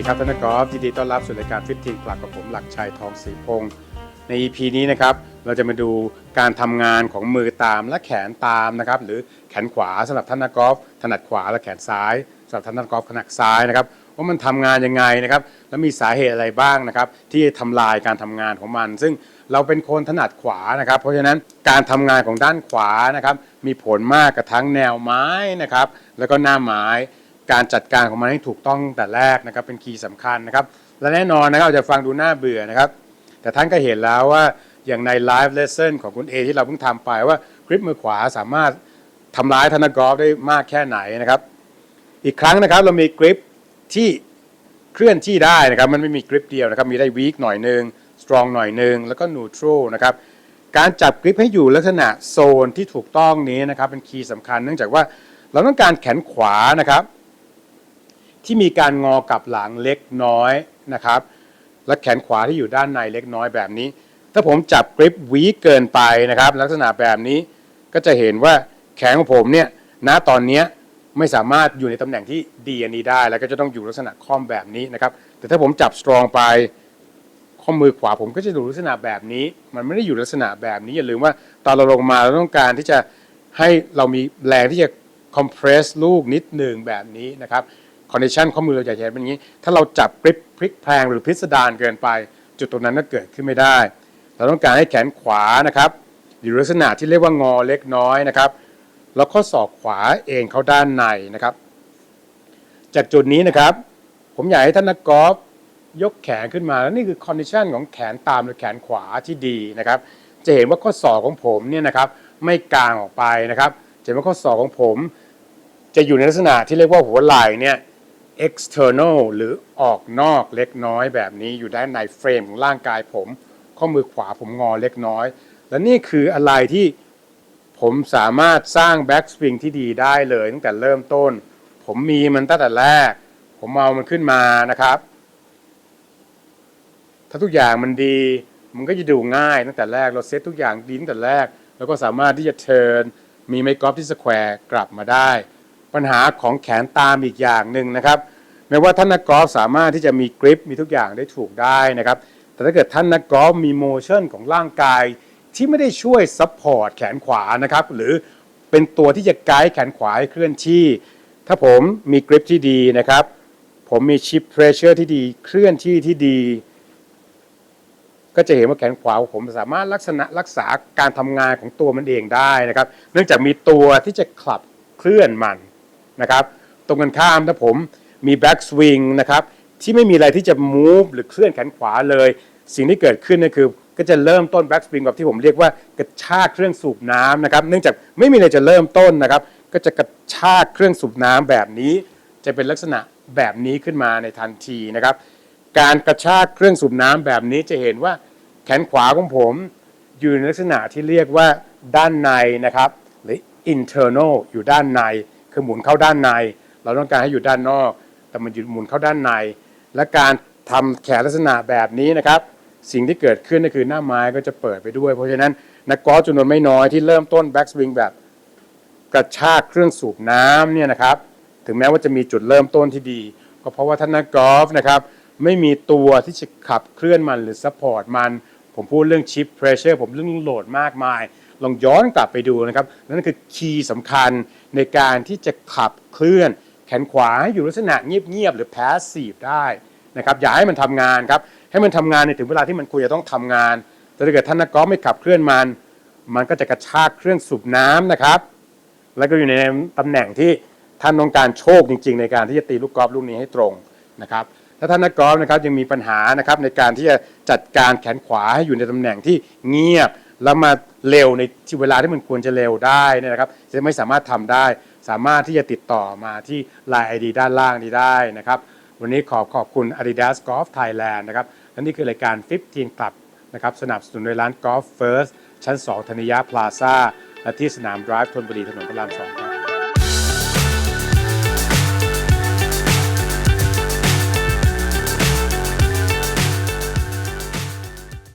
ดีครับท่านนักกอล์ฟยินดีต้อนรับสู่รายการฟิตทีมกลับกับผมหลักชัยทองศรีพงศ์ใน EP นี้นะครับเราจะมาดูการทำงานของมือตามและแขนตามนะครับหรือแขนขวาสำหรับท่านนักกอล์ฟถนัดขวาและแขนซ้ายสำหรับท่านนักกอล์ฟถนัดซ้ายนะครับว่ามันทำงานยังไงนะครับและมีสาเหตุอะไรบ้างนะครับที่ทำลายการทำงานของมัน ซึ่งเราเป็นคนถนัดขวานะครับ เพราะฉะนั้นการทำงานของด้านขวานะครับมีผลมากกับทั้งแนวไม้นะครับแล้วก็หน้าไม้ การจัดการของมันให้ถูกต้องแต่แรกนะครับเป็นคีย์สำคัญนะครับ และแน่นอนนะครับอาจจะฟังดูน่าเบื่อนะครับ แต่ท่านก็เห็นแล้วว่าอย่างในไลฟ์เลสเซ่นของคุณเอที่เราเพิ่งทำไปว่ากริปมือขวาสามารถทำร้ายธนกอฟได้มากแค่ไหนนะครับ อีกครั้งนะครับเรามีกริปที่เคลื่อนที่ได้นะครับมันไม่มีกริปเดียวนะครับมีได้วีคหน่อยหนึ่งสตรองหน่อยหนึ่งแล้วก็นูทรัลนะครับการจับกริปให้อยู่ลักษณะโซนที่ถูกต้องนี้นะครับเป็นคีย์สำคัญ เนื่องจากว่าเราต้องการแขนขวานะครับ ที่มีการงอกลับหลังเล็กน้อยนะครับ และแขนขวาที่อยู่ด้านในเล็กน้อยแบบนี้ ถ้าผมจับกริปวีเกินไปนะครับ ลักษณะแบบนี้ก็จะเห็นว่าแขนของผมเนี่ยณตอนนี้ไม่สามารถอยู่ในตำแหน่งที่ดีอันนี้ได้ แล้วก็จะต้องอยู่ลักษณะค่อมแบบนี้นะครับ แต่ถ้าผมจับสตรองไปข้อมือขวาผมก็จะอยู่ลักษณะแบบนี้ มันไม่ได้อยู่ลักษณะแบบนี้อย่าลืมว่าตอนเราลงมาเราต้องการที่จะให้เรามีแรงที่จะคอมเพรสลูกนิดหนึ่งแบบนี้นะครับ คอนดิชันข้อมือเราจะใช้เป็นอย่างนี้ ถ้าเราจับกริปพลิกแพลงหรือพิสดารเกินไป จุดตรงนั้นก็เกิดขึ้นไม่ได้ เราต้องการให้แขนขวานะครับอยู่ลักษณะที่เรียกว่างอเล็กน้อยนะครับแล้วข้อศอกขวาเองเข้าด้านในนะครับ จากจุดนี้นะครับ ผมอยากให้ท่านนักกอล์ฟยกแขนขึ้นมาแล้วนี่คือคอนดิชันของแขนตามหรือแขนขวาที่ดีนะครับ จะเห็นว่าข้อศอกของผมเนี่ยนะครับ ไม่กางออกไปนะครับจะเห็นว่าข้อศอกของผม จะอยู่ในลักษณะที่เรียกว่าหัวไหล่เนี่ย external หรือออกนอกเล็กน้อยแบบนี้อยู่ด้านในเฟรมของร่างกายผม ข้อมือขวาผมงอเล็กน้อย และนี่คืออะไรที่ผมสามารถสร้างแบ็กสวิงที่ดีได้เลยตั้งแต่เริ่มต้น ผมมีมันตั้งแต่แรก ผมเอามันขึ้นมานะครับ ถ้าทุกอย่างมันดี มันก็จะดูง่ายตั้งแต่แรกเราเซตทุกอย่างดีตั้งแต่แรก แล้วก็สามารถที่จะเทิร์นมีไมกอล์ฟที่สแควร์กลับมาได้ ปัญหาของแขนตามอีกอย่างหนึ่งนะครับแม้ว่าท่านนักกอล์ฟสามารถที่จะมีกริปมีทุกอย่างได้ถูกได้นะครับ แต่ถ้าเกิดท่านนักกอล์ฟมีโมชั่นของร่างกาย ที่ไม่ได้ช่วยซัพพอร์ตแขนขวานะครับ หรือเป็นตัวที่จะไกด์แขนขวาให้เคลื่อนที่ ถ้าผมมีกริปที่ดีนะครับ ผมมีชิปเพรสเชอร์ที่ดีเคลื่อนที่ที่ดี ก็จะเห็นว่าแขนขวาของผมสามารถลักษณะรักษาการทำงานของตัวมันเองได้นะครับ เนื่องจากมีตัวที่จะขับเคลื่อนมัน นะครับตรงกันข้ามถ้าผมมีแบ็กสวิงนะครับที่ไม่มีอะไรที่จะ move หรือเคลื่อนแขนขวาเลย สิ่งที่เกิดขึ้นก็คือ ก็จะเริ่มต้นแบ็กสวิงแบบที่ผมเรียกว่ากระชากเครื่องสูบน้ำนะครับเนื่องจากไม่มีอะไรจะเริ่มต้นนะครับ ก็จะกระชากเครื่องสูบน้ำแบบนี้ จะเป็นลักษณะแบบนี้ขึ้นมาในทันทีนะครับ การกระชากเครื่องสูบน้ำแบบนี้จะเห็นว่าแขนขวาของผมอยู่ในลักษณะที่เรียกว่าด้านในนะครับ หรือ internal อยู่ด้านใน คือหมุนเข้าด้านใน เราต้องการให้อยู่ด้านนอก แต่มันอยู่หมุนเข้าด้านใน และการทำแขนลักษณะแบบนี้นะครับ สิ่งที่เกิดขึ้นก็คือหน้าไม้ก็จะเปิดไปด้วย เพราะฉะนั้นนักกอล์ฟจำนวนไม่น้อยที่เริ่มต้นแบ็กสวิงแบบกระชากเครื่องสูบน้ำเนี่ยนะครับ ถึงแม้ว่าจะมีจุดเริ่มต้นที่ดี ก็เพราะว่าท่านนักกอล์ฟนะครับไม่มีตัวที่จะขับเคลื่อนมันหรือซัพพอร์ตมัน ผมพูดเรื่องชิปเพรสเชอร์ผมเรื่องโหลดมากมาย ลองย้อนกลับไปดูนะครับ นั่นคือคีย์สำคัญในการที่จะขับเคลื่อน แขนขวาให้อยู่ลักษณะเงียบๆหรือแพสซีฟได้นะครับอย่าให้มันทำงานครับให้มันทำงานในถึงเวลาที่มันควรจะต้องทำงาน แต่ถ้าเกิดท่านนักกอล์ฟไม่ขับเคลื่อนมัน มันก็จะกระชากเครื่องสูบน้ำนะครับ แล้วก็อยู่ในตำแหน่งที่ท่านต้องการโชคจริง ๆ ในการที่จะตีลูกกอล์ฟลูกนี้ให้ตรงนะครับถ้าท่านนักกอล์ฟนะครับยังมีปัญหานะครับในการที่จะจัดการแขนขวาให้อยู่ในตำแหน่งที่เงียบ แล้วมาเร็วในที่เวลาที่มันควรจะเร็วได้เนยนะครับจะไม่สามารถทำได้ สามารถที่จะติดต่อมาที่ Line ID ด้านล่างนี้ได้นะครับ วันนี้ขอขอบคุณ Adidas Golf Thailand นะครับและนี่คือรายการ 15 Club นะครับสนับสนุนโดยร้าน Golf First ชั้น 2 ธนิยะพลาซ่าและที่สนาม Drive ธนบุรีถนนพระราม2ครับ